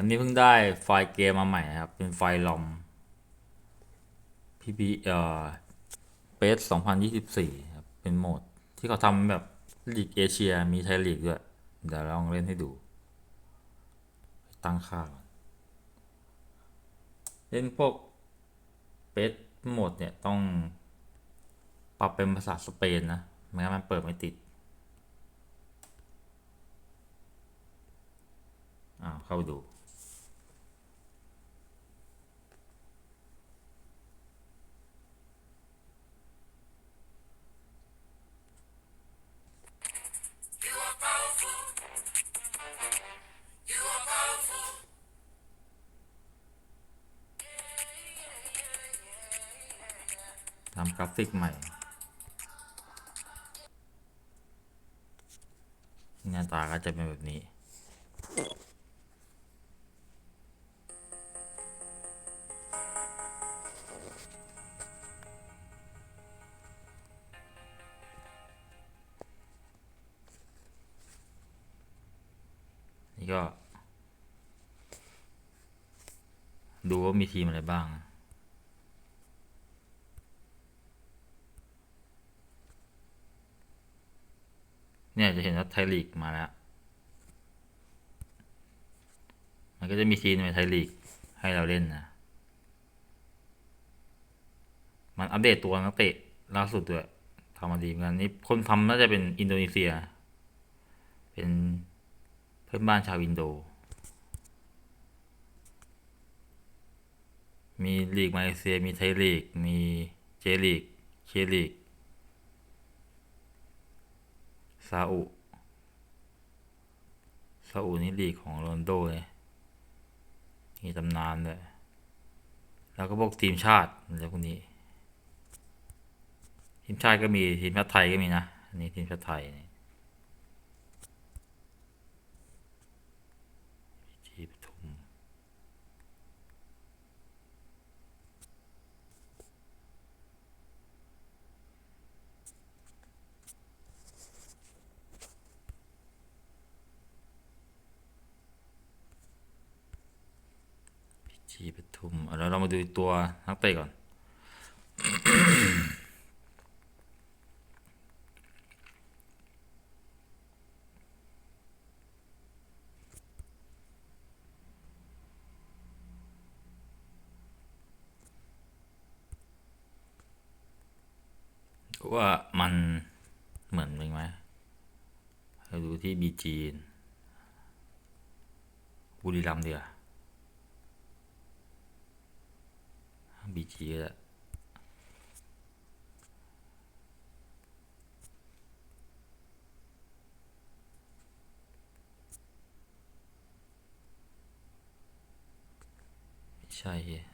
อันนี้เพิ่งได้ไฟล์เกมมาใหม่ครับ เป็นไฟล์ลอม PB เอ่อเปส2024 ครับ เป็นโหมดที่เขาทำแบบลีกเอเชียมีไทยลีกด้วย เดี๋ยวลองเล่นให้ดู ตั้งค่าก่อนเล่นพวกเปสโหมดเนี่ยต้องปรับเป็นภาษาสเปนนะไม่งั้นมันเปิดไม่ติด อ้าว เข้าไปดูำกราฟิกใหม่หน้าตาก็จะเป็นแบบนี้นี่ก็ ดูว่ามีทีมอะไรบ้าง เนี่ยจะเห็นว่าไทยลีกมาแล้ว มันก็จะมีทีมในไทยลีกให้เราเล่นนะ มันอัปเดตตัวนักเตะล่าสุดด้วยทำมาดีเหมือนกันนี่คนทำน่าจะเป็นอินโดนีเซีย เป็นเพื่อนบ้านชาวอินโด มีลีกมาเลเซีย มีไทยลีก มีเจลีก เคลีก ซาอุซาอุนี่ลีกของโรนโดเลยมีตำนานด้วยแล้วก็พวกทีมชาติอะไรพวกนี้ ทีมชาติก็มีทีมชาติไทยก็มีนะ อันนี้ทีมชาติไทยนี่ทีปทุม ชีปทุมเอาแล้วเรามาดูตัวนักเตะก่อน ว่ามันเหมือนมึงไหมเราดูที่บีจีนบุรีรัมย์เดียวาบีจีก็ได้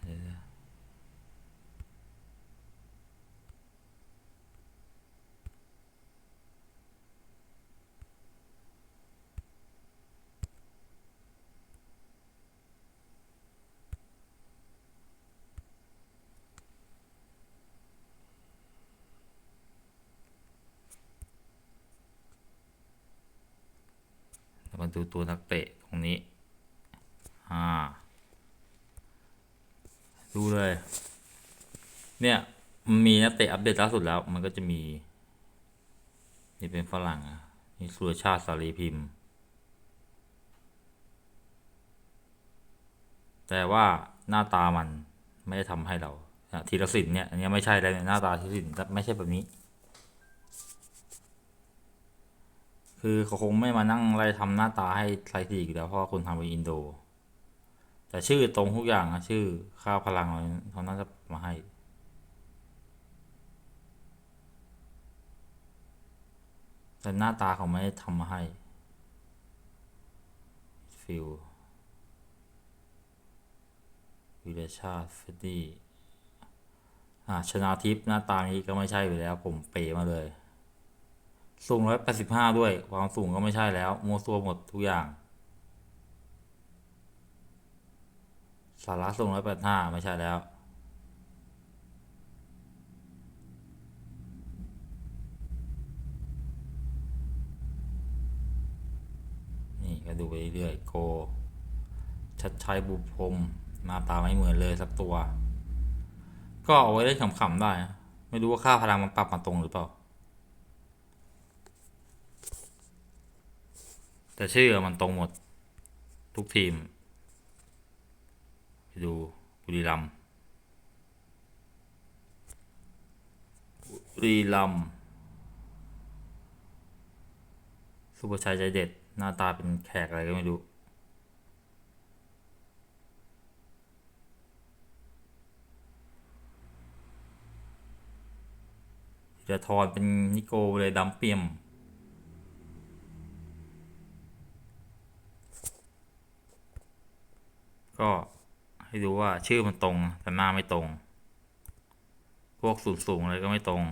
ไม่ ดูตัวนักเตะตรงนี้ อ่า ดูเลย เนี่ยมันมีนักเตะอัปเดตล่าสุดแล้ว มันก็จะมี นี่เป็นฝรั่งนี่สุรชาติสารีพิมพ์ แต่ว่าหน้าตามันไม่ได้ทำให้เราอะธีรศิลป์เนี่ย อันนี้ไม่ใช่แล้วเนี่ยหน้าตาธีรศิลป์ไม่ใช่แบบนี้ คือเขาคงไม่มานั่งไล่ทำหน้าตาให้ไทยทีอีกแล้วเพราะคนทำเป็นอินโด แต่ชื่อตรงทุกอย่างอะชื่อข้าพลังเขาน่าจะมาให้แต่หน้าตาเขาไม่ได้ทำมาให้ฟิลวิเลชาติเฟดดี้อ่าชนาทิพย์หน้าตานี้ก็ไม่ใช่อยู่แล้ว ผมเป๋มาเลย สูงร้อยแปดสิบห้าด้วย ความสูงก็ไม่ใช่แล้วมัวซัวหมดทุกอย่าง สาระสูงร้อยแปดห้าไม่ใช่แล้ว นี่ก็ดูไปเรื่อยโก ชัดชัยบุพพรมหน้าตาไม่เหมือนเลยสักตัว ก็เอาไว้เล่นขำๆได้ ไม่รู้ว่าค่าพลังมันปรับมาตรงหรือเปล่า แต่ชื่อมันตรงหมด ทุกทีม ไปดูบุรีรัมบุรีรัมสุภชัยใจเด็ด หน้าตาเป็นแขกอะไรก็ไม่รู้ธีรทรเป็นนิโกเลยดำเปี่ยม ก็ให้ดูว่าชื่อมันตรงแต่หน้าไม่ตรง พวกสูงสูงอะไรก็ไม่ตรง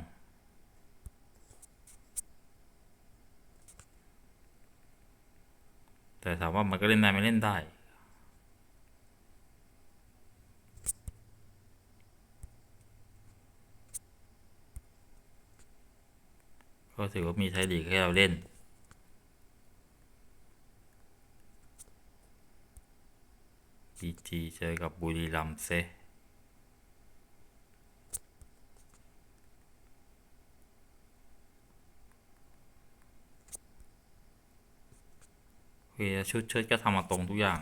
แต่ถามว่ามันก็เล่นได้ไม่เล่นได้ก็ถือว่ามีไทยลีกให้เราเล่น จีจีเจอกับบุรีรัมย์เซเฮียชุดเชิดก็ทำมาตรงทุกอย่าง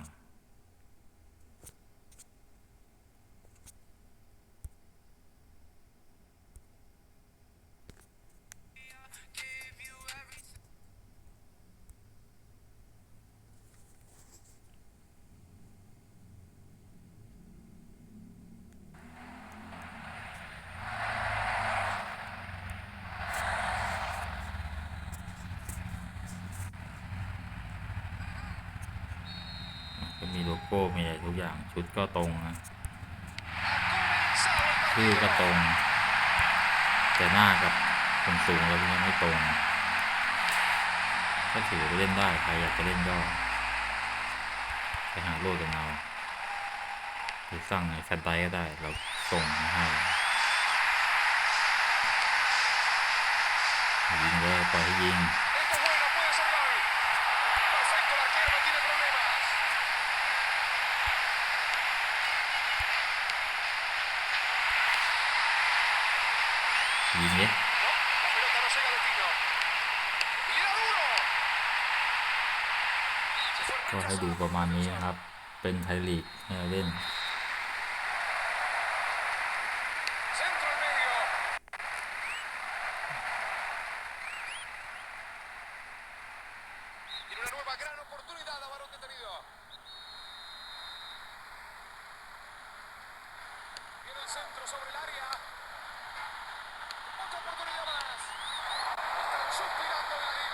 ก็มีโลโก้มีอะไรทุกอย่างชุดก็ตรงนะชื่อก็ตรง แต่หน้ากับคนสูงแล้วยังไม่ตรงก็ถือว่าเล่นได้ใครอยากจะเล่นก็ไปหาโหลดกันเอาหรือสั่งในแฟนไดก็ได้เราส่งมาให้ยิงเลยปล่อยให้ยิง duro. Se fue ก็ให้ดูประมาณนี้นะครับ เป็นไทยลีกให้เราเล่น Centro al medio. Tiene oportunidad más. Están la liga.